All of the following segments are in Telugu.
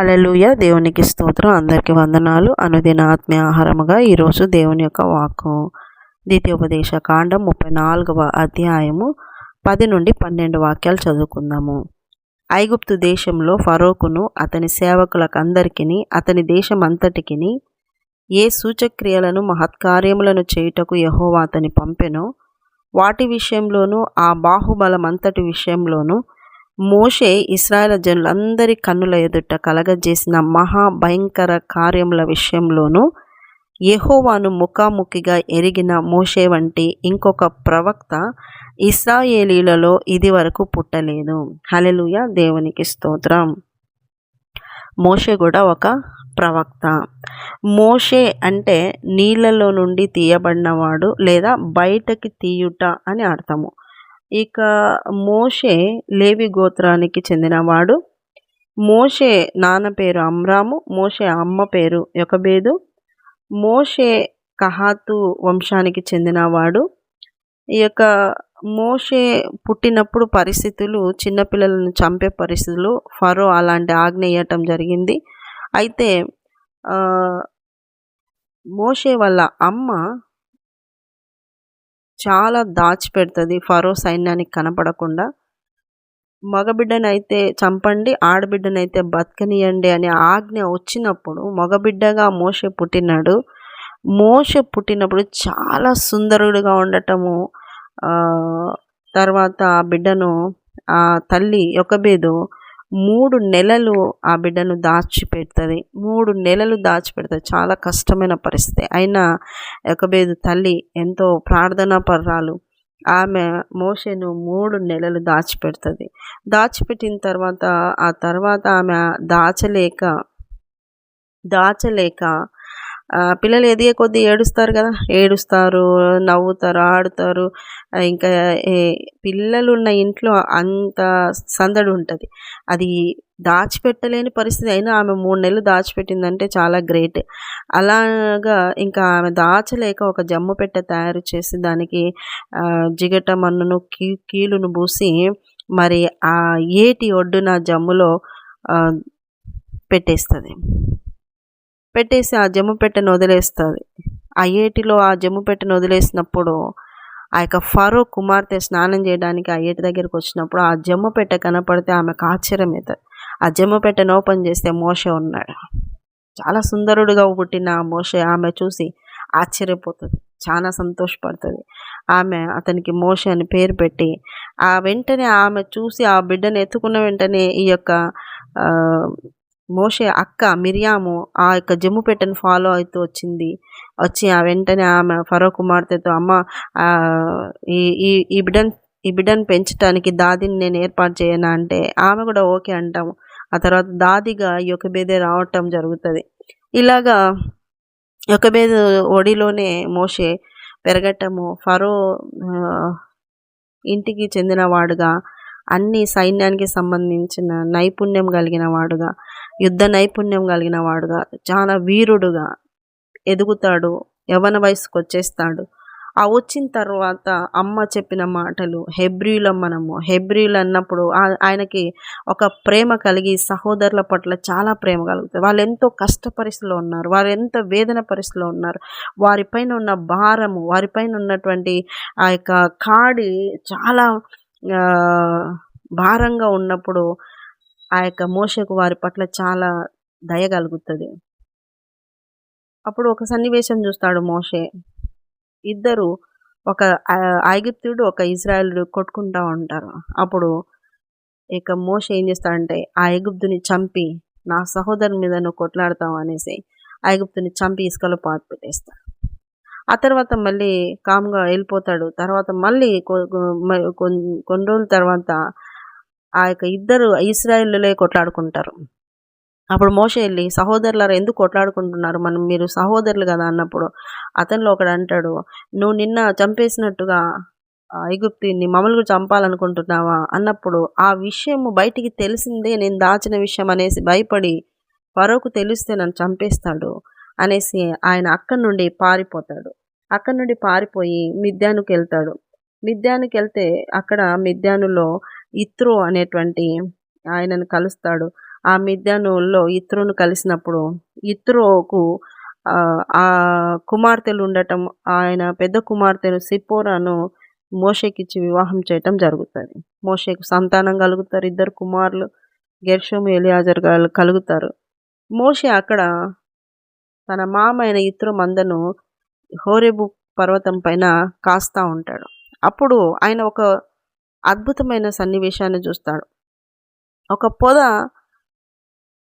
హలలుయ దేవునికి స్తోత్రం. అందరికీ వందనాలు. అనుదిన ఆత్మీయ ఆహారముగా ఈరోజు దేవుని యొక్క వాక్కు. ద్వితీయోపదేశ కాండం ముప్పై నాలుగవ అధ్యాయము పది నుండి పన్నెండు వాక్యాలు చదువుకుందాము. ఐగుప్తు దేశంలో ఫరోకును అతని సేవకులకందరికీ అతని దేశం ఏ సూచక్రియలను మహత్కార్యములను చేయుటకు యహోవా అతని పంపెనో. వాటి విషయంలోనూ ఆ బాహుబలమంతటి విషయంలోనూ మోషే ఇస్రాయల జనులందరి కన్నుల ఎదుట కలగజేసిన మహా భయంకర కార్యముల విషయంలోనూ యహోవాను ముఖాముఖిగా ఎరిగిన మోషే వంటి ఇంకొక ప్రవక్త ఇస్రాయేలీలలో ఇది వరకు పుట్టలేదు హలెలుయ దేవునికి స్తోత్రం. మోషే కూడా ఒక ప్రవక్త. మోషే అంటే నీళ్ళలో నుండి తీయబడినవాడు లేదా బయటకి తీయుట అని అర్థము. ఇక మోషే లేవి గోత్రానికి చెందినవాడు. మోషే నాన్న పేరు అమ్రాము మోషే అమ్మ పేరు యొకబేదు. మోషే కహాతు వంశానికి చెందినవాడు. ఈ యొక్క మోషే పుట్టినప్పుడు పరిస్థితులు చిన్నపిల్లలను చంపే పరిస్థితులు ఫరో అలాంటి ఆజ్ఞ ఇవ్వటం జరిగింది. అయితే మోషే వాళ్ళ అమ్మ చాలా దాచిపెడుతుంది ఫరో సైన్యానికి కనపడకుండా. మగబిడ్డనైతే చంపండి ఆడబిడ్డనైతే బతకనియండి అనే ఆజ్ఞ వచ్చినప్పుడు మగబిడ్డగా మోష పుట్టినాడు. మోస పుట్టినప్పుడు చాలా సుందరుడుగా ఉండటము తర్వాత ఆ బిడ్డను ఆ తల్లి యొకబేదు మూడు నెలలు ఆ బిడ్డను దాచిపెడుతుంది. మూడు నెలలు దాచిపెడుతుంది చాలా కష్టమైన పరిస్థితి. అయినా యొకబేదు తల్లి ఎంతో ప్రార్థనా పర్రాలు. ఆమె మోషను మూడు నెలలు దాచిపెడుతుంది. దాచిపెట్టిన తర్వాత ఆ తర్వాత ఆమె దాచలేక దాచలేక పిల్లలు ఎదిగే కొద్దీ ఏడుస్తారు కదా. ఏడుస్తారు నవ్వుతారు ఆడుతారు. ఇంకా పిల్లలు ఉన్న ఇంట్లో అంత సందడి ఉంటుంది. అది దాచిపెట్టలేని పరిస్థితి. అయినా ఆమె మూడు నెలలు దాచిపెట్టిందంటే చాలా గ్రేట్. అలాగా ఇంకా ఆమె దాచలేక ఒక జమ్ము పెట్టె తయారు చేసి దానికి జిగట మన్నును కీ కీలును పూసి మరి ఆ ఏటి ఒడ్డున జమ్ములో పెట్టేస్తుంది. పెట్టేసి ఆ జమ్ము పెట్టెను వదిలేస్తుంది. ఆ ఏటిలో ఆ జమ్ము పెట్టెను వదిలేసినప్పుడు ఆ యొక్క ఫరో కుమార్తె స్నానం చేయడానికి ఆ ఏటి దగ్గరికి వచ్చినప్పుడు ఆ జమ్ము పెట్టె కనపడితే ఆమెకు ఆశ్చర్యం అవుతుంది ఆ జమ్ము పెట్టెను ఓపెన్ చేస్తే మోస ఉన్నాడు. చాలా సుందరుడుగా పుట్టిన ఆ మోస ఆమె చూసి ఆశ్చర్యపోతుంది. చాలా సంతోషపడుతుంది. ఆమె అతనికి మోష అని పేరు పెట్టి ఆ వెంటనే ఆమె చూసి ఆ బిడ్డను ఎత్తుకున్న వెంటనే ఈ యొక్క మోషే అక్క మిరియాము ఆ యొక్క జమ్ము పెట్టను ఫాలో అవుతూ వచ్చింది. వచ్చి ఆ వెంటనే ఆమె ఫరో కుమార్తెతో అమ్మ ఈ ఈ ఈ బిడ్డను ఈ బిడ్డను పెంచడానికి దాదిని నేను ఏర్పాటు చేయనా? అంటే ఆమె కూడా ఓకే అంటాము ఆ తర్వాత దాదిగా యొకబేదే రావటం జరుగుతుంది. ఇలాగా యొకబేద ఒడిలోనే మోషే పెరగటము ఫరో ఇంటికి చెందినవాడుగా అన్ని సైన్యానికి సంబంధించిన నైపుణ్యం కలిగిన వాడుగా యుద్ధ నైపుణ్యం కలిగిన వాడుగా చాలా వీరుడుగా ఎదుగుతాడు యవన వయసుకు వచ్చేస్తాడు ఆ వచ్చిన తర్వాత అమ్మ చెప్పిన మాటలు హెబ్రియులం మనము హెబ్రియులు అన్నప్పుడు ఆయనకి ఒక ప్రేమ కలిగి సహోదరుల పట్ల చాలా ప్రేమ కలుగుతుంది. వాళ్ళు ఎంతో కష్ట పరిస్థితిలో ఉన్నారు వారు ఎంత వేదన పరిస్థితిలో ఉన్నారు వారిపైన ఉన్న భారము వారిపైన ఉన్నటువంటి ఆ యొక్క కాడి చాలా భారంగా ఉన్నప్పుడు ఆ యొక్క మోషకు వారి పట్ల చాలా దయ కలుగుతుంది. అప్పుడు ఒక సన్నివేశం చూస్తాడు మోషే. ఇద్దరు ఒక ఐగుప్తుడు ఒక ఇజ్రాయలుడు కొట్టుకుంటా ఉంటారు. అప్పుడు ఇక మోష ఏం చేస్తాడంటే ఆ ఐగుప్తుని చంపి నా సహోదరు మీద నువ్వు కొట్లాడతావు అనేసి ఐగుప్తుని చంపి ఇసుకలో పాతి పెట్టేస్తాడు ఆ తర్వాత మళ్ళీ కామ్గా వెళ్ళిపోతాడు. తర్వాత మళ్ళీ కొన్ని రోజుల తర్వాత ఆ యొక్క ఇద్దరు ఇస్రాయిల్లే కొట్లాడుకుంటారు. అప్పుడు మోస వెళ్ళి సహోదరులారా ఎందుకు కొట్లాడుకుంటున్నారు? మనం మీరు సహోదరులు కదా అన్నప్పుడు అతనిలో ఒకడు అంటాడు నువ్వు నిన్న చంపేసినట్టుగా ఐగుప్తిని మమ్మల్ని చంపాలనుకుంటున్నావా? అన్నప్పుడు ఆ విషయం బయటికి తెలిసిందే నేను దాచిన విషయం అనేసి భయపడి పరోకు తెలిస్తే నన్ను చంపేస్తాడు అనేసి ఆయన అక్కడి నుండి పారిపోతాడు. అక్కడి నుండి పారిపోయి మిద్యానికి వెళ్తాడు. మిద్యానికి వెళ్తే అక్కడ మిద్యానులో ఇత్రో అనేటువంటి ఆయనను కలుస్తాడు. ఆ మిద్యానులో ఇత్రోను కలిసినప్పుడు ఇత్రోకు ఆ, కుమార్తెలు ఉండటం ఆయన పెద్ద కుమార్తెను సిపోరాను మోషేకిచ్చి వివాహం చేయటం జరుగుతుంది. మోషేకు సంతానం కలుగుతారు. ఇద్దరు కుమారులు గెర్షోము ఎలియాజర్ గారు కలుగుతారు. మోషే అక్కడ తన మామ అయిన ఇత్రో మందను హోరేబు పర్వతం పైన కాస్తా ఉంటాడు. అప్పుడు ఆయన ఒక అద్భుతమైన సన్నివేశాన్ని చూస్తాడు. ఒక పొద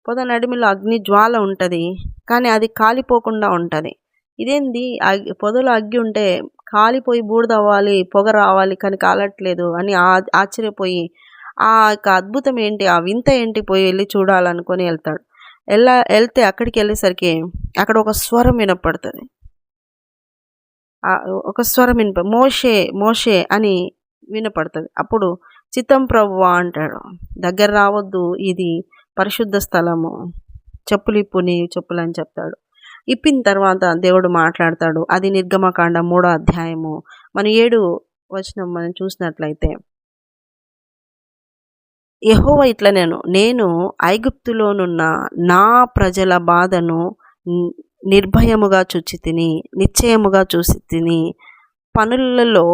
పొద నడిమిలో అగ్ని జ్వాల ఉంటుంది కానీ అది కాలిపోకుండా ఉంటుంది. ఇదేంది? పొదలో అగ్గి ఉంటే కాలిపోయి బూడిద అవ్వాలి పొగ రావాలి కానీ కాలట్లేదు అని ఆ- ఆశ్చర్యపోయి ఆ యొక్క అద్భుతం ఏంటి ఆ వింత ఏంటి పోయి వెళ్ళి చూడాలనుకొని వెళ్తాడు. వెళ్ళ వెళ్తే అక్కడికి వెళ్ళేసరికి అక్కడ ఒక స్వరం వినపడుతుంది. ఒక స్వరం వినప మోషే మోషే అని వినపడుతుంది. అప్పుడు చిత్తం ప్రభువా అంటాడు దగ్గర రావద్దు ఇది పరిశుద్ధ స్థలము. చెప్పులు ఇప్పు నీ చెప్పులు అని చెప్తాడు. ఇప్పిన తర్వాత దేవుడు మాట్లాడతాడు అది నిర్గమకాండ మూడో అధ్యాయము. మన ఏడు వచనం మనం చూసినట్లయితే యహోవ ఇట్లా నేను నేను ఐగుప్తులోనున్న నా ప్రజల బాధను నిర్భయముగా చూచి తిని నిశ్చయముగా చూసి తిని పనులలో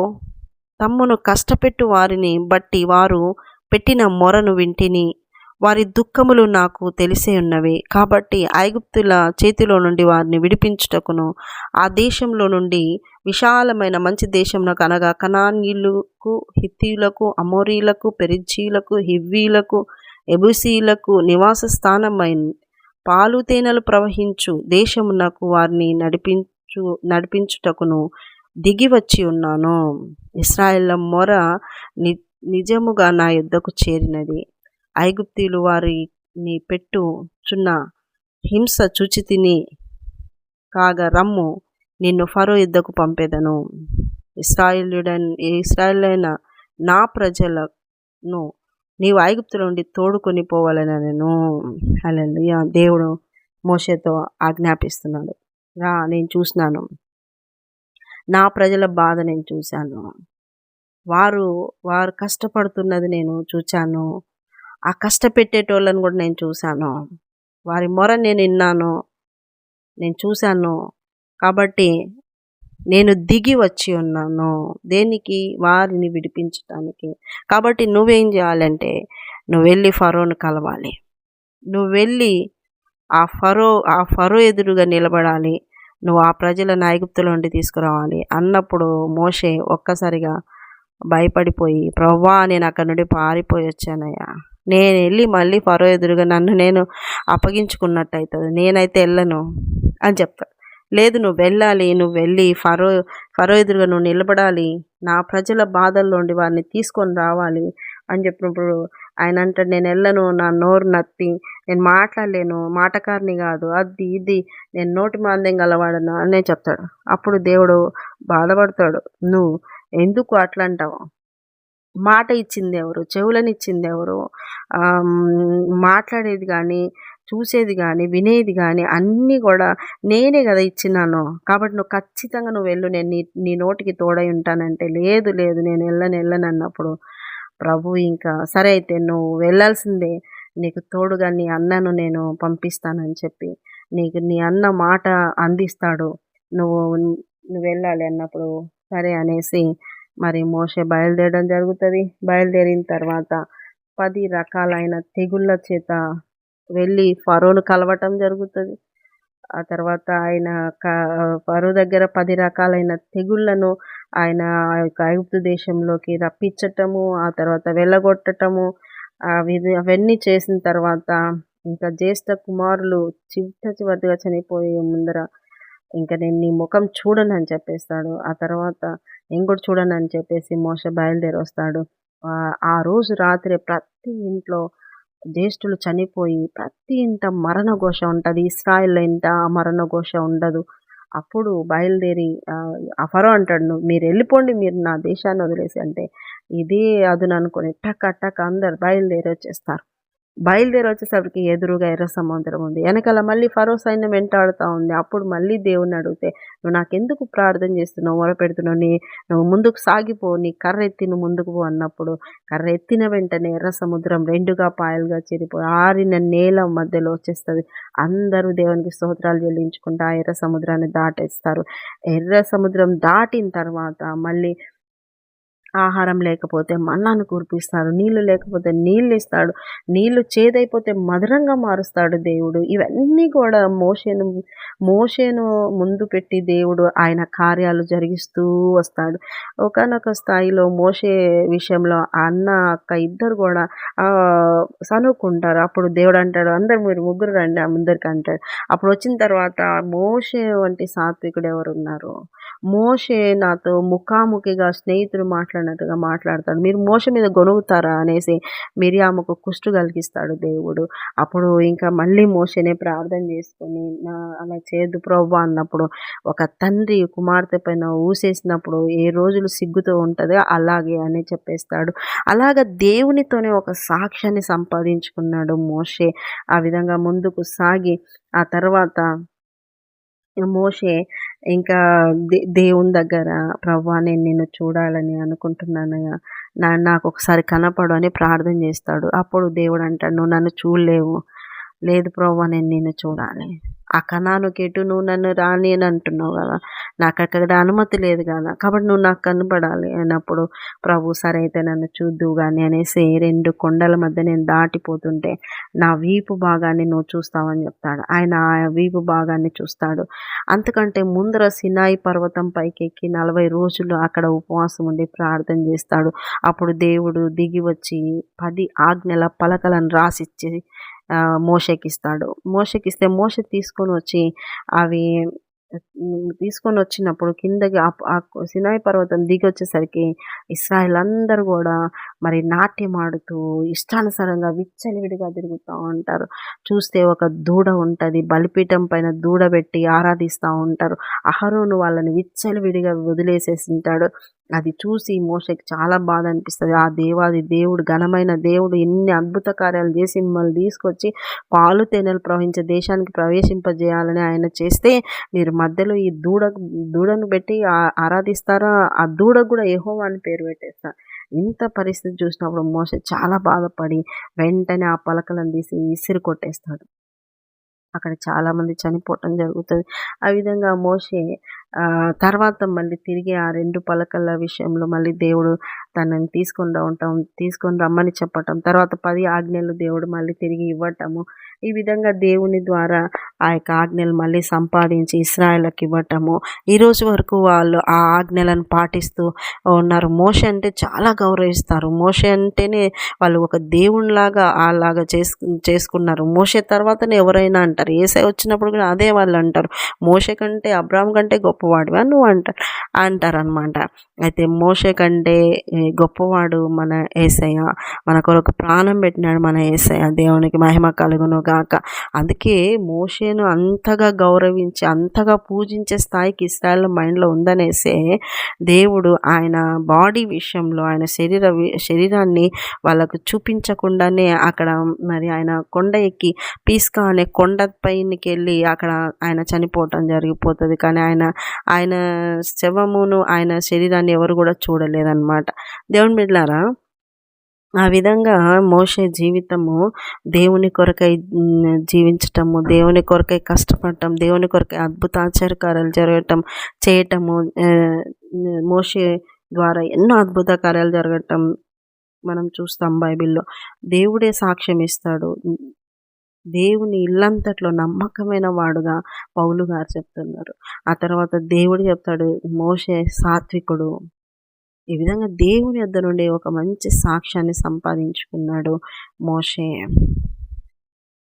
తమ్మును కష్టపెట్టు వారిని బట్టి వారు పెట్టిన మొరను వింటిని. వారి దుఃఖములు నాకు తెలిసే ఉన్నవి. కాబట్టి ఐగుప్తుల చేతిలో నుండి వారిని విడిపించుటకును ఆ దేశంలో నుండి విశాలమైన మంచి దేశంలో అనగా కనానీయులకు హిత్తీయులకు అమోరీలకు పెరిజీలకు హివ్వీలకు ఎబుసీలకు నివాస స్థానమైన పాలు తేనెలు ప్రవహించు దేశమునకు వారిని నడిపించు నడిపించుటకును దిగి వచ్చి ఉన్నాను. ఇస్రాయేళ్ళ మొర ని నిజముగా నా యుద్ధకు చేరినది. ఐగుప్తీలు వారిని పెట్టుచున్న హింస చూచి తిని కాగా రమ్ము నిన్ను ఫరో యుద్ధకు పంపేదను. ఇస్రాయేలుడైన ఇస్రాయేలైన నా ప్రజలను నీవు ఐగుప్తుల నుండి తోడుకొని పోవాలని నేను హల్లెలూయా. దేవుడు మోషతో ఆజ్ఞాపిస్తున్నాడు. రా నేను చూసినాను. నా ప్రజల బాధ నేను చూశాను. వారు వారు కష్టపడుతున్నది నేను చూచాను. ఆ కష్టపెట్టేటోళ్ళని కూడా నేను చూశాను. వారి మొర నేను విన్నాను. నేను చూశాను. కాబట్టి నేను దిగి వచ్చి ఉన్నాను. దేనికి? వారిని విడిపించటానికి. కాబట్టి నువ్వేం చేయాలంటే నువ్వు వెళ్ళి ఫరోను కలవాలి. నువ్వు వెళ్ళి ఆ ఫరో ఆ ఫరో ఎదురుగా నిలబడాలి. నువ్వు ఆ ప్రజల నాయకుల నుండి తీసుకురావాలి. అన్నప్పుడు మోషే ఒక్కసారిగా భయపడిపోయి ప్రవ్వా నేను అక్కడి నుండి పారిపోయి వచ్చానయ్యా. నేను వెళ్ళి మళ్ళీ ఫరో ఎదురుగా నన్ను నేను అప్పగించుకున్నట్టు అవుతుంది నేనైతే వెళ్ళను అని చెప్తాడు. లేదు నువ్వు వెళ్ళాలి. నువ్వు వెళ్ళి ఫరో ఫరో ఎదురుగా నువ్వు నిలబడాలి. నా ప్రజల బాధల్లో నుండి వారిని తీసుకొని రావాలి అని చెప్పినప్పుడు ఆయన అంటాడు నేను వెళ్ళను. నా నోరు నత్తి నేను మాట్లాడలేను మాటకారిని కాదు. అది ఇది నేను నోటి మాంద్యం గలవాడను అనే చెప్తాడు. అప్పుడు దేవుడు బాధపడతాడు. నువ్వు ఎందుకు అట్లా అంటావు మాట ఇచ్చింది ఎవరు? చెవులను ఇచ్చింది ఎవరు? మాట్లాడేది కానీ చూసేది కానీ వినేది కానీ అన్నీ కూడా నేనే కదా ఇచ్చినాను. కాబట్టి నువ్వు ఖచ్చితంగా నువ్వు వెళ్ళు. నేను నీ నీ నోటికి తోడై ఉంటానంటే లేదు లేదు. నేను వెళ్ళను వెళ్ళను అన్నప్పుడు ప్రభు ఇంకా సరే అయితే నువ్వు వెళ్ళాల్సిందే. నీకు తోడుగా నీ అన్నను నేను పంపిస్తానని చెప్పి నీకు నీ అన్న మాట అందిస్తాడు. నువ్వు నువ్వు వెళ్ళాలి అన్నప్పుడు సరే అనేసి మరి మోసే బయలుదేరడం జరుగుతుంది. బయలుదేరిన తర్వాత పది రకాలైన తెగుళ్ళ చేత వెళ్ళి ఫరోను కలవటం జరుగుతుంది. ఆ తర్వాత ఆయన క- ఫరో దగ్గర పది రకాలైన తెగుళ్ళను ఆయన ఆ యొక్క ఐగుప్తు దేశంలోకి రప్పించటము ఆ తర్వాత వెళ్ళగొట్టటము అవి అవన్నీ చేసిన తర్వాత ఇంకా జ్యేష్ఠ కుమారులు చిట్ట చివరిగా చనిపోయే ముందర ఇంకా నేను నీ ముఖం చూడను అని చెప్పేస్తాడు. ఆ తర్వాత నేను కూడా చూడను అని చెప్పేసి మోస బయలుదేరి వస్తాడు. ఆ- రోజు రాత్రి ప్రతి ఇంట్లో జ్యేష్ఠులు చనిపోయి ప్రతి ఇంట మరణ ఘోష ఉంటుంది. ఇస్రాయిల్ ఇంట ఆ మరణ ఘోష ఉండదు. అప్పుడు బయలుదేరి అఫరో అంటాడు మీరు వెళ్ళిపోండి మీరు నా దేశాన్ని వదిలేసి అంటే ఇది అదును అనుకొని టక్ టక్ అందరు బయలుదేరి వచ్చేస్తారు. బయలుదేరి వచ్చేసరికి ఎదురుగా ఎర్ర సముద్రం ఉంది. వెనకాల మళ్ళీ ఫరో సైన్యం వెంటాడుతూ ఉంది. అప్పుడు మళ్ళీ దేవుణ్ణి అడిగితే నువ్వు నాకెందుకు ప్రార్థన చేస్తున్నావు మొరపెడుతున్నావు? నీ నువ్వు ముందుకు సాగిపో నీ కర్ర ఎత్తి నువ్వు ముందుకు పో అన్నప్పుడు కర్ర ఎత్తిన వెంటనే ఎర్ర సముద్రం రెండుగా పాయలుగా చెరిపోయి ఆరిన నేల మధ్యలో వచ్చేస్తుంది. అందరూ దేవునికి స్తోత్రాలు చెల్లించుకుంటూ ఆ ఎర్ర సముద్రాన్ని దాటేస్తారు. ఎర్ర సముద్రం దాటిన తర్వాత మళ్ళీ ఆహారం లేకపోతే మన్నాను కురిపిస్తాడు నీళ్ళు లేకపోతే నీళ్ళు ఇస్తాడు నీళ్ళు చేదైపోతే మధురంగా మారుస్తాడు దేవుడు. ఇవన్నీ కూడా మోషేను మోషేను ముందు పెట్టి దేవుడు ఆయన కార్యాలు జరిగిస్తూ వస్తాడు. ఒకనొక స్థాయిలో మోషే విషయంలో అన్న అక్క ఇద్దరు కూడా సనుక్కుంటారు. అప్పుడు దేవుడు అంటాడు అందరు మీరు ముగ్గురు రండి అందరికి అంటాడు. అప్పుడు వచ్చిన తర్వాత మోషే వంటి సాత్వికుడు ఎవరు ఉన్నారు మోషే నాతో ముఖాముఖిగా స్నేహితుడు అన్నట్టుగా మాట్లాడతాడు. మీరు మోష మీద గొనుగుతారా అనేసి మిరియామకు కుష్టు కలిగిస్తాడు దేవుడు. అప్పుడు ఇంకా మళ్ళీ మోషనే ప్రార్థన చేసుకొని నా అలా చేదు ప్రభు అన్నప్పుడు ఒక తండ్రి కుమార్తె పైన ఊసేసినప్పుడు ఏ రోజులు సిగ్గుతో ఉంటుందో అలాగే అని చెప్పేస్తాడు. అలాగ దేవునితోనే ఒక సాక్ష్యాన్ని సంపాదించుకున్నాడు మోషే. ఆ విధంగా ముందుకు సాగి ఆ తర్వాత మోషే ఇంకా దే దేవుని దగ్గర ప్రవ్వా నేను నిన్ను చూడాలని అనుకుంటున్నానయ్యా. నా నాకు ఒకసారి కనపడు అని ప్రార్థన చేస్తాడు. అప్పుడు దేవుడు అంటాడు నువ్వు నన్ను చూడలేవు. లేదు ప్రభా నేను నిన్ను చూడాలి. ఆ కణానికి ఎటు నువ్వు నన్ను రాని అని అంటున్నావు కదా. నాకు అక్కడ అనుమతి లేదు కదా. కాబట్టి నువ్వు నాకు కనపడాలి అన్నప్పుడు ప్రభు సరే అయితే నన్ను చూద్దు కానీ అనేసి రెండు కొండల మధ్య నేను దాటిపోతుంటే నా వీపు భాగాన్ని నువ్వు చూస్తావని చెప్తాడు. ఆయన ఆ వీపు భాగాన్ని చూస్తాడు. అంతకంటే ముందర సినాయి పర్వతం పైకి ఎక్కి నలభై రోజులు అక్కడ ఉపవాసం ఉండి ప్రార్థన చేస్తాడు. అప్పుడు దేవుడు దిగి వచ్చి పది ఆజ్ఞల పలకలను రాసిచ్చి మోషకిస్తాడు. మోషకిస్తే మోష తీసుకొని వచ్చి అవి తీసుకొని వచ్చినప్పుడు కిందకి సినాయి పర్వతం దిగి వచ్చేసరికి ఇస్రాయల్ అందరూ కూడా మరి నాట్యం ఆడుతూ ఇష్టానుసారంగా విచ్చలివిడిగా తిరుగుతూ ఉంటారు. చూస్తే ఒక దూడ ఉంటుంది బలిపీఠం పైన దూడ పెట్టి ఆరాధిస్తూ ఉంటారు. అహరోను వాళ్ళని విచ్చలివిడిగా వదిలేసేసింటాడు. అది చూసి మోసకి చాలా బాధ అనిపిస్తుంది. ఆ దేవాది దేవుడు ఘనమైన దేవుడు ఎన్ని అద్భుత కార్యాలు చేసి మిమ్మల్ని తీసుకొచ్చి పాలు తేనెలు ప్రవహించే దేశానికి ప్రవేశింపజేయాలని ఆయన చేస్తే మీరు మధ్యలో ఈ దూడ దూడను పెట్టి ఆరాధిస్తారా? ఆ దూడ కూడా ఏహో అని పేరు పెట్టేస్తారు ఇంత పరిస్థితి చూసినప్పుడు మోస చాలా బాధపడి వెంటనే ఆ పలకలను తీసి ఇసిరి కొట్టేస్తాడు. అక్కడ చాలామంది చనిపోవటం జరుగుతుంది. ఆ విధంగా మోసే తర్వాత మళ్ళీ తిరిగి ఆ రెండు పలకల విషయంలో మళ్ళీ దేవుడు తనని తీసుకొని రావటం తీసుకొని రమ్మని చెప్పటం తర్వాత పది ఆజ్ఞలు దేవుడు మళ్ళీ తిరిగి ఇవ్వటము ఈ విధంగా దేవుని ద్వారా ఆ యొక్క ఆజ్ఞలు మళ్ళీ సంపాదించి ఇస్రాయల్కి ఇవ్వటము. ఈరోజు వరకు వాళ్ళు ఆ ఆజ్ఞలను పాటిస్తూ ఉన్నారు. మోష అంటే చాలా గౌరవిస్తారు. మోష అంటేనే వాళ్ళు ఒక దేవునిలాగా అలాగా చేసుకు చేసుకున్నారు. మోష తర్వాతనే ఎవరైనా అంటారు. ఏసై వచ్చినప్పుడు కూడా అదే వాళ్ళు అంటారు. మోష కంటే అబ్రామ్ కంటే గొప్పవాడివా నువ్వు అంటారు అంటారు అనమాట అయితే మోష కంటే గొప్పవాడు మన ఏసయ్య. మన కొరకు ప్రాణం పెట్టినాడు మన ఏసయ్య. దేవునికి మహిమ కలుగును గాక. అందుకే మోషేను అంతగా గౌరవించి అంతగా పూజించే స్థాయికి ఇస్రాయల్ మైండ్లో ఉందనేసే దేవుడు ఆయన బాడీ విషయంలో ఆయన శరీర శరీరాన్ని వాళ్ళకు చూపించకుండానే అక్కడ మరి ఆయన కొండ ఎక్కి పీస్కా అనే కొండ పైనకి వెళ్ళి అక్కడ ఆయన చనిపోవటం జరిగిపోతుంది. కానీ ఆయన ఆయన శవమును ఆయన శరీరాన్ని ఎవరు కూడా చూడలేదన్నమాట. దేవుని బిడ్డారా ఆ విధంగా మోసే జీవితము దేవుని కొరకై జీవించటము దేవుని కొరకై కష్టపడటం దేవుని కొరకై అద్భుతాచారకారాలు జరగటం చేయటము మోసే ద్వారా ఎన్నో అద్భుత కార్యాలు జరగటం మనం చూస్తాం బైబిల్లో. దేవుడే సాక్ష్యం ఇస్తాడు. దేవుని ఇల్లంతట్లో నమ్మకమైన వాడుగా పౌలు గారు చెప్తున్నారు. ఆ తర్వాత దేవుడు చెప్తాడు మోసే సాత్వికుడు. ఈ విధంగా దేవుని వద్ద నుండి ఒక మంచి సాక్ష్యాన్ని సంపాదించుకున్నాడు మోషే.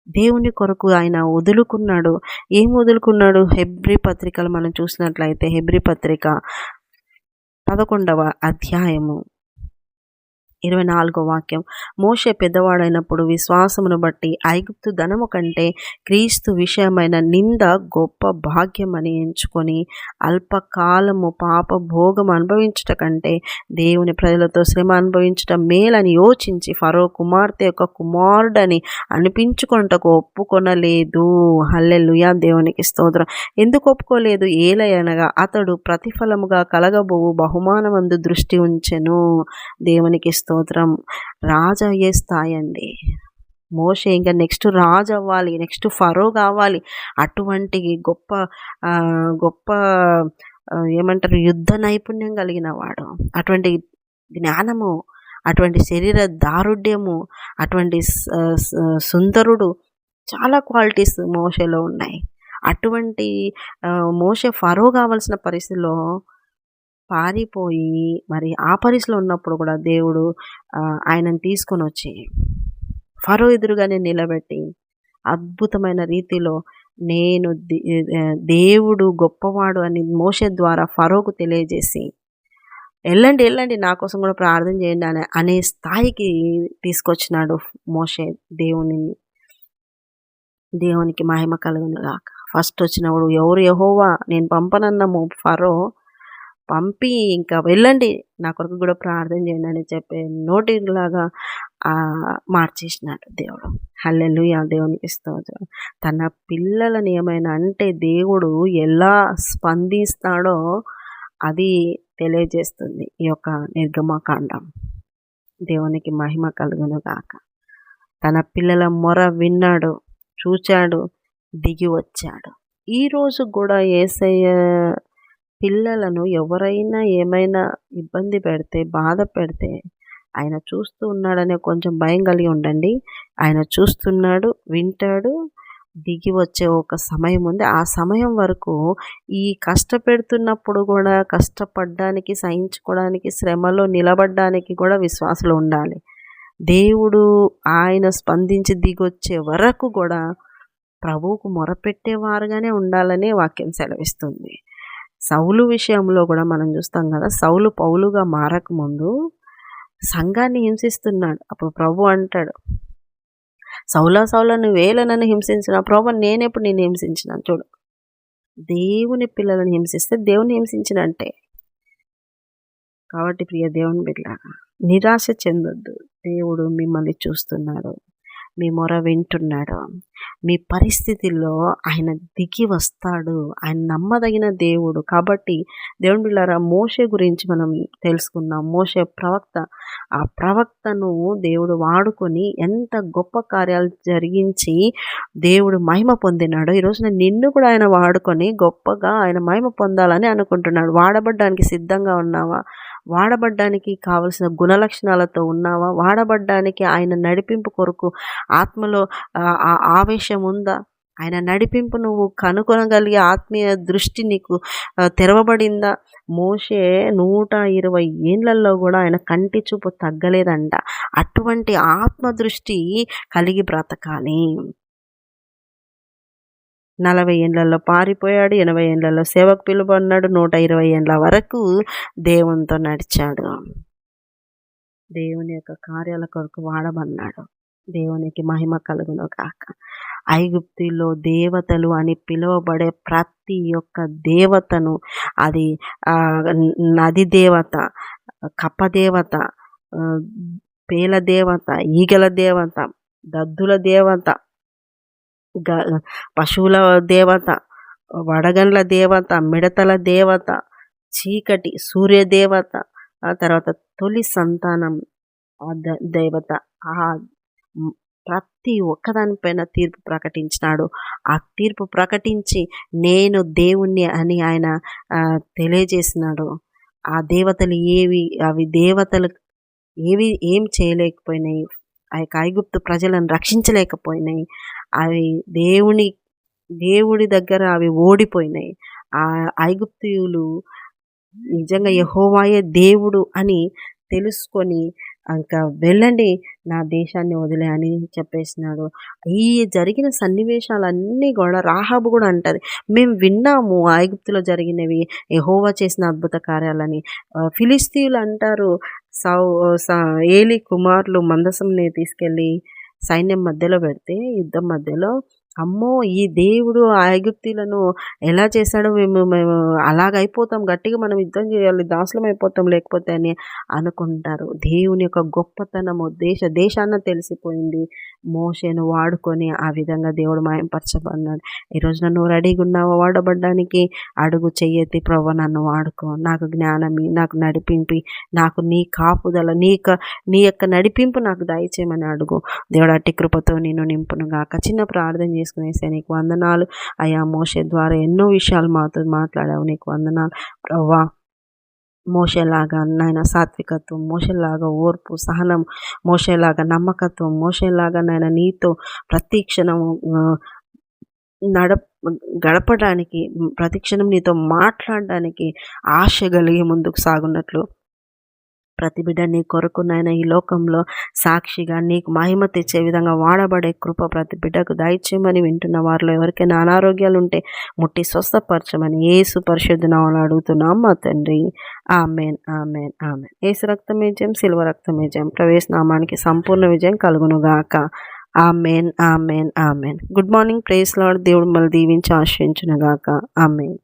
దేవుని కొరకు ఆయన వదులుకున్నాడు. ఏం వదులుకున్నాడు? హెబ్రి పత్రికలు మనం చూసినట్లయితే హెబ్రి పత్రిక పదకొండవ అధ్యాయము. ఇరవై నాలుగో వాక్యం. మోషే పెద్దవాడైనప్పుడు విశ్వాసమును బట్టి ఐగుప్తు ధనము కంటే క్రీస్తు విషయమైన నింద గొప్ప భాగ్యమని ఎంచుకొని అల్పకాలము పాప భోగం అనుభవించుట కంటే దేవుని ప్రజలతో శ్రమ అనుభవించటం మేలని యోచించి ఫరో కుమార్తె యొక్క కుమారుడని అనిపించుకుంటకు ఒప్పుకొనలేదు. హల్లెలుయా! దేవునికి స్తోత్రం. ఎందుకు ఒప్పుకోలేదు? ఏలయనగా అతడు ప్రతిఫలముగా కలగబోవు బహుమానమందు దృష్టి ఉంచెను. దేవునికి స్తోత్రం. రాజు అయ్యే స్థాయి అండి మోషే ఇంకా నెక్స్ట్ రాజు అవ్వాలి నెక్స్ట్ ఫరో కావాలి. అటువంటి గొప్ప గొప్ప ఏమంటారు యుద్ధ నైపుణ్యం కలిగిన వాడు. అటువంటి జ్ఞానము అటువంటి శరీర దారుఢ్యము అటువంటి సుందరుడు చాలా క్వాలిటీస్ మోషలో ఉన్నాయి. అటువంటి మోషే ఫరో కావాల్సిన పరిస్థితిలో పారిపోయి మరి ఆ పరిస్థితిలో ఉన్నప్పుడు కూడా దేవుడు ఆయనను తీసుకొని వచ్చి ఫరో ఎదురుగానే నిలబెట్టి అద్భుతమైన రీతిలో నేను దేవుడు గొప్పవాడు అని మోస ద్వారా ఫరోకు తెలియజేసి వెళ్ళండి వెళ్ళండి నా కోసం కూడా ప్రార్థన చేయండి అనే అనే స్థాయికి తీసుకొచ్చినాడు మోషే దేవుని దేవునికి మహిమ కలుగునుగాక. ఫస్ట్ వచ్చినప్పుడు ఎవరు యహోవా నేను పంపనన్నాము ఫరో పంపి ఇంకా వెళ్ళండి నా కొరకు కూడా ప్రార్థన చేయండి అని చెప్పి నోటిలాగా మార్చేసినాడు దేవుడు. హల్లెలు ఆ దేవునికి స్తోత్రం. తన పిల్లలని ఏమైనా అంటే దేవుడు ఎలా స్పందిస్తాడో అది తెలియజేస్తుంది ఈ యొక్క నిర్గమకాండం దేవునికి మహిమ కలుగును గాక. తన పిల్లల మొర విన్నాడు చూచాడు దిగి వచ్చాడు. ఈరోజు కూడా ఏసయ్య పిల్లలను ఎవరైనా ఏమైనా ఇబ్బంది పెడితే బాధ పెడితే ఆయన చూస్తూ ఉన్నాడనే కొంచెం భయం కలిగి ఉండండి. ఆయన చూస్తున్నాడు వింటాడు దిగి వచ్చే ఒక సమయం ఉంది. ఆ సమయం వరకు ఈ కష్టపెడుతున్నప్పుడు కూడా కష్టపడడానికి సహించుకోవడానికి శ్రమలో నిలబడడానికి కూడా విశ్వాసులు ఉండాలి. దేవుడు ఆయన స్పందించి దిగొచ్చే వరకు కూడా ప్రభువుకు మొరపెట్టేవారుగానే ఉండాలనే వాక్యం సెలవిస్తుంది. సౌలు విషయంలో కూడా మనం చూస్తాం కదా సౌలు పౌలుగా మారకముందు సంఘాన్ని హింసిస్తున్నాడు. అప్పుడు ప్రభు అంటాడు సౌలా సౌలను నువ్వేళ నన్ను హింసించిన ప్రభు నేనెప్పుడు నేను హింసించిన చూడు దేవుని పిల్లలను హింసిస్తే దేవుని హింసించినంటే కాబట్టి ప్రియ దేవుని బిడ్డ నిరాశ చెందొద్దు. దేవుడు మిమ్మల్ని చూస్తున్నాడు. మీ మొర వింటున్నాడు. మీ పరిస్థితుల్లో ఆయన దిగి వస్తాడు. ఆయన నమ్మదగిన దేవుడు. కాబట్టి దేవుని బిళ్ళారా మోసే గురించి మనం తెలుసుకున్నాం మోసే ప్రవక్త. ఆ ప్రవక్తను దేవుడు వాడుకొని ఎంత గొప్ప కార్యాలు జరిగించి దేవుడు మహిమ పొందినాడు ఈరోజున నిన్ను కూడా ఆయన వాడుకొని గొప్పగా ఆయన మహిమ పొందాలని అనుకుంటున్నాడు. వాడబడ్డానికి సిద్ధంగా ఉన్నావా? వాడబడ్డానికి కావలసిన గుణలక్షణాలతో ఉన్నావా? వాడబడ్డానికి ఆయన నడిపింపు కొరకు ఆత్మలో ఆవేశం ఉందా? ఆయన నడిపింపు నువ్వు కనుగొనగలిగే ఆత్మీయ దృష్టి నీకు తెరవబడిందా? మోసే నూట ఇరవై ఏళ్ళల్లో కూడా ఆయన కంటి చూపు తగ్గలేదంట. అటువంటి ఆత్మ దృష్టి కలిగి బ్రతకాలి. నలభై ఏండ్లలో పారిపోయాడు ఎనభై ఏండ్లలో సేవకు పిలువన్నాడు నూట ఇరవై ఏండ్ల వరకు దేవునితో నడిచాడు. దేవుని యొక్క కార్యాల కొరకు వాడమన్నాడు దేవునికి మహిమ కలుగును కాక ఐగుప్తిలో దేవతలు అని పిలువబడే ప్రతి ఒక్క దేవతను అది నది దేవత కప్పదేవత పేల దేవత ఈగల దేవత దద్దుల దేవత పశువుల దేవత వడగండ్ల దేవత మిడతల దేవత చీకటి సూర్య దేవత ఆ తర్వాత తొలి సంతానం ఆ దేవత ఆ ప్రతి ఒక్కదానిపైన తీర్పు ప్రకటించినాడు. ఆ తీర్పు ప్రకటించి నేను దేవుణ్ణి అని ఆయన తెలియజేసినాడు. ఆ దేవతలు ఏవి అవి దేవతలు ఏవి ఏం చేయలేకపోయినాయి. ఆ యొక్క ఐగుప్తు ప్రజలను రక్షించలేకపోయినాయి. అవి దేవుని దేవుడి దగ్గర అవి ఓడిపోయినాయి. ఆ ఐగుప్తియులు నిజంగా యహోవాయే దేవుడు అని తెలుసుకొని ఇంకా వెళ్ళండి నా దేశాన్ని వదిలే అని చెప్పేసినాడు. ఈ జరిగిన సన్నివేశాలన్నీ కూడా రాహాబు కూడా అంటది. మేము విన్నాము ఐగుప్తులో జరిగినవి ఎహోవా చేసిన అద్భుత కార్యాలని. ఫిలిస్తీన్లు అంటారు సౌ స ఏలి కుమారులు మందసంని తీసుకెళ్ళి సైన్యం మధ్యలో పెడితే యుద్ధం మధ్యలో అమ్మో ఈ దేవుడు ఆ ఎలా చేశాడో మేము మేము అలాగైపోతాం గట్టిగా మనం యుద్ధం చేయాలి దాసులం అయిపోతాం లేకపోతే అని అనుకుంటారు. దేవుని యొక్క గొప్పతనము దేశ దేశాన్న తెలిసిపోయింది. మోషేను వాడుకొని ఆ విధంగా దేవుడు మాయంపరచబడినాడు ఈరోజు నన్ను రెడీగా ఉన్నావు? వాడబడ్డానికి అడుగు చెయ్యెత్తి ప్రభు నన్ను వాడుకో. నాకు జ్ఞానమి నాకు నడిపింపి. నాకు నీ కాపుదల నీ నీ యొక్క నడిపింపు నాకు దయచేయమని అడుగు. దేవుడు అట్టి కృపతో నేను నింపును గాక. చిన్న ప్రార్థన చేసుకునేసే నీకు వందనాలు. అయా మోసే ద్వారా ఎన్నో విషయాలు మాతో మాట్లాడావు. నీకు వందనాలు. ప్రవ్వా మోసేలాగా నాయన సాత్వికత్వం మోసేలాగా ఓర్పు సహనం మోసేలాగా నమ్మకత్వం మోసేలాగా నాయన నీతో ప్రతి క్షణము నడ గడపడానికి ప్రతిక్షణం నీతో మాట్లాడడానికి ఆశ కలిగి ముందుకు సాగున్నట్లు ప్రతి బిడ్డ నీ కొరకు నాయన ఈ లోకంలో సాక్షిగా నీకు మహిమ తెచ్చే విధంగా వాడబడే కృప ప్రతి బిడ్డకు దయచేయమని వింటున్న వారిలో ఎవరికైనా అనారోగ్యాలు ఉంటే ముట్టి స్వస్థపరచమని ఏసు పరిశుద్ధ అడుగుతున్నాం మా తండ్రి. Amen amen amen. ఏసు రక్తం విజయం సిల్వ రక్తం విజయం ప్రవేశ నామానికి సంపూర్ణ విజయం కలుగునుగాక amen amen amen. Good morning praise lord దేవుడు మళ్ళీ దీవించి ఆశ్రయించునుగాక ఆమెన్.